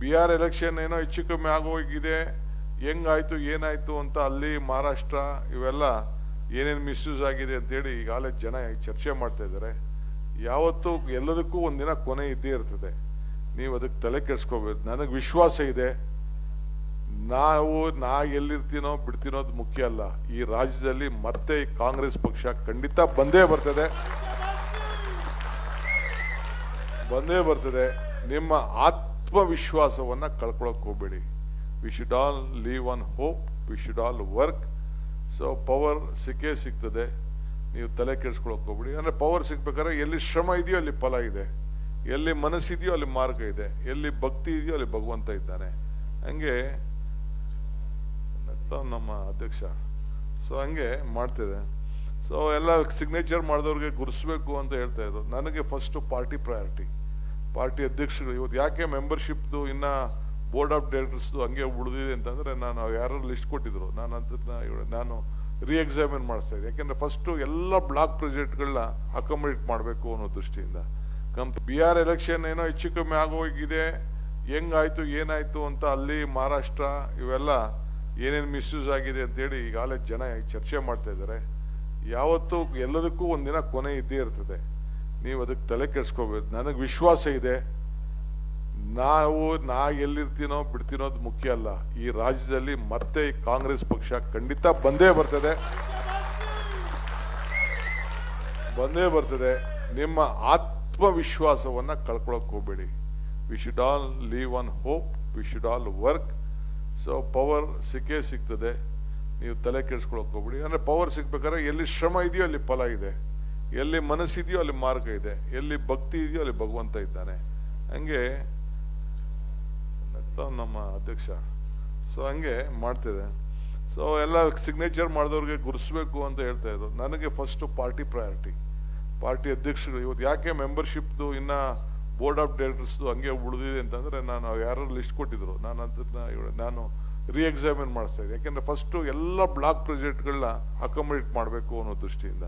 Bihar election ಏನೋ ಹೆಚ್ಚು ಕಮ್ಮಿ ಆಗೋಗಿದೆ, ಹೆಂಗಾಯ್ತು, ಏನಾಯ್ತು ಅಂತ ಅಲ್ಲಿ ಮಹಾರಾಷ್ಟ್ರ ಇವೆಲ್ಲ ಏನೇನು ಮಿಸ್ಯೂಸ್ ಆಗಿದೆ ಅಂತೇಳಿ ಈಗಾಗಲೇ ಜನ ಚರ್ಚೆ ಮಾಡ್ತಾ ಇದ್ದಾರೆ. ಯಾವತ್ತೂ ಎಲ್ಲದಕ್ಕೂ ಒಂದಿನ ಕೊನೆ ಇದ್ದೇ ಇರ್ತದೆ. ನೀವು ಅದಕ್ಕೆ ತಲೆ ಕೆಡಿಸ್ಕೋಬೇಕು. ನನಗೆ ವಿಶ್ವಾಸ ಇದೆ. ನಾವು, ನಾ ಎಲ್ಲಿರ್ತೀನೋ ಬಿಡ್ತೀನೋದು ಮುಖ್ಯ ಅಲ್ಲ. ಈ ರಾಜ್ಯದಲ್ಲಿ ಮತ್ತೆ ಕಾಂಗ್ರೆಸ್ ಪಕ್ಷ ಖಂಡಿತ ಬಂದೇ ಬರ್ತದೆ. ಬಂದೇ ಬರ್ತದೆ. ನಿಮ್ಮ ಆತ್ಮವಿಶ್ವಾಸವನ್ನ ಕಳ್ಕೊಳಕ್ ಹೋಗಬೇಡಿ. We should all live on hope we should all work so power ಸಿಕ್ಕೇ ಸಿಗ್ತದೆ. ನೀವು ತಲೆ ಕೆಡಿಸ್ಕೊಳಕ್ಕೆ ಹೋಗ್ಬೇಡಿ. ಅಂದ್ರೆ ಪವರ್ ಸಿಗ್ಬೇಕಾದ್ರೆ ಎಲ್ಲಿ ಶ್ರಮ ಇದೆಯೋ ಅಲ್ಲಿ ಫಲ ಇದೆ. ಎಲ್ಲಿ ಮನಸ್ಸಿದೆಯೋ ಅಲ್ಲಿ ಮಾರ್ಗ ಇದೆ. ಎಲ್ಲಿ ಭಕ್ತಿ ಇದೆಯೋ ಅಲ್ಲಿ ಭಗವಂತ ಇದ್ದಾನೆ. ಹಂಗೆ ನಮ್ಮ ಅಧ್ಯಕ್ಷ. ಸೊ ಹಂಗೆ ಮಾಡ್ತಿದೆ. ಸೊ ಎಲ್ಲ ಸಿಗ್ನೇಚರ್ ಮಾಡಿದವ್ರಿಗೆ ಗುರುಸ್ಬೇಕು ಅಂತ ಹೇಳ್ತಾ ಇದ್ರು. ನನಗೆ ಫಸ್ಟ್ ಪಾರ್ಟಿ ಪ್ರಯಾರಿಟಿ ಪಾರ್ಟಿ ಅಧ್ಯಕ್ಷರು ಇವತ್ತು ಯಾಕೆ ಮೆಂಬರ್ಶಿಪ್ದು ಇನ್ನ ಬೋರ್ಡ್ ಆಫ್ ಡೈರೆಕ್ಟರ್ಸ್ದು ಹಂಗೆ ಉಳಿದಿದೆ ಅಂತಂದರೆ ನಾನು ಯಾರು ಲಿಸ್ಟ್ ಕೊಟ್ಟಿದ್ರು. ನಾನು ಅದನ್ನು ನಾನು ರೀ ಎಕ್ಸಾಮಿನ್ ಮಾಡಿಸ್ತಾ ಇದ್ದೆ. ಯಾಕೆಂದರೆ ಫಸ್ಟು ಎಲ್ಲ ಬ್ಲಾಕ್ ಪ್ರೊಜೆಕ್ಟ್ಗಳನ್ನ ಅಕೊಮಡೇಟ್ ಮಾಡಬೇಕು ಅನ್ನೋ ದೃಷ್ಟಿಯಿಂದ. ಕಂಪ್ ಆರ್ ಎಲೆಕ್ಷನ್ ಏನೋ ಹೆಚ್ಚು ಕಮ್ಮಿ ಆಗೋಗಿದೆ ಹೆಂಗಾಯಿತು, ಏನಾಯಿತು ಅಂತ ಅಲ್ಲಿ ಮಹಾರಾಷ್ಟ್ರ ಇವೆಲ್ಲ ಏನೇನು ಮಿಸ್ಯೂಸ್ ಆಗಿದೆ ಅಂತೇಳಿ ಈಗಾಗಲೇ ಜನ ಚರ್ಚೆ ಮಾಡ್ತಾ ಇದ್ದಾರೆ. ಯಾವತ್ತೂ ಎಲ್ಲದಕ್ಕೂ ಒಂದಿನ ಕೊನೆ ಇದ್ದೇ ಇರ್ತದೆ. ನೀವು ಅದಕ್ಕೆ ತಲೆ ಕೆಡಿಸ್ಕೋಬೇಕು. ನನಗೆ ವಿಶ್ವಾಸ ಇದೆ. ನಾವು ನಾ ಎಲ್ಲಿರ್ತೀನೋ ಬಿಡ್ತೀನೋ ಅದು ಮುಖ್ಯ ಅಲ್ಲ. ಈ ರಾಜ್ಯದಲ್ಲಿ ಮತ್ತೆ ಕಾಂಗ್ರೆಸ್ ಪಕ್ಷ ಖಂಡಿತ ಬಂದೇ ಬರ್ತದೆ. ಬಂದೇ ಬರ್ತದೆ. ನಿಮ್ಮ ಆತ್ಮವಿಶ್ವಾಸವನ್ನ ಕಳ್ಕೊಳಕ್ ಹೋಗ್ಬೇಡಿ. We should all live on hope we should all work so power ಸಿಕ್ಕೇ ಸಿಗ್ತದೆ. ನೀವು ತಲೆ ಕೆಡಿಸ್ಕೊಳಕ್ ಹೋಗ್ಬೇಡಿ. ಅಂದ್ರೆ ಪವರ್ ಸಿಗ್ಬೇಕಾದ್ರೆ ಎಲ್ಲಿ ಶ್ರಮ ಇದೆಯೋ ಅಲ್ಲಿ ಫಲ ಇದೆ. ಎಲ್ಲಿ ಮನಸ್ಸಿದೆಯೋ ಅಲ್ಲಿ ಮಾರ್ಗ ಇದೆ. ಎಲ್ಲಿ ಭಕ್ತಿ ಇದೆಯೋ ಅಲ್ಲಿ ಭಗವಂತ ಇದ್ದಾನೆ. ಹಂಗೆ ನಮ್ಮ ಅಧ್ಯಕ್ಷ. ಸೊ ಹಂಗೆ ಮಾಡ್ತಿದೆ. ಸೊ ಎಲ್ಲ ಸಿಗ್ನೇಚರ್ ಮಾಡಿದವ್ರಿಗೆ ಗುರುಸ್ಬೇಕು ಅಂತ ಹೇಳ್ತಾ ಇದ್ರು. ನನಗೆ ಫಸ್ಟ್ ಪಾರ್ಟಿ ಪ್ರಯಾರಿಟಿ ಪಾರ್ಟಿ ಅಧ್ಯಕ್ಷರು, ಇವತ್ತು ಯಾಕೆ ಮೆಂಬರ್ಶಿಪ್ದು ಇನ್ನ ಬೋರ್ಡ್ ಆಫ್ ಡೈರೆಕ್ಟರ್ಸ್ದು ಹಂಗೆ ಉಳಿದಿದೆ ಅಂತಂದರೆ ನಾನು ಯಾರು ಲಿಸ್ಟ್ ಕೊಟ್ಟಿದ್ರು. ನಾನು ಅದನ್ನ ನಾನು ರೀ ಎಕ್ಸಾಮಿನ್ ಮಾಡಿಸ್ತಾ ಇದ್ದೆ. ಯಾಕೆಂದರೆ ಫಸ್ಟು ಎಲ್ಲ ಬ್ಲಾಕ್ ಪ್ರೊಜೆಕ್ಟ್ಗಳನ್ನ ಅಕೊಮಡೇಟ್ ಮಾಡಬೇಕು ಅನ್ನೋ ದೃಷ್ಟಿಯಿಂದ.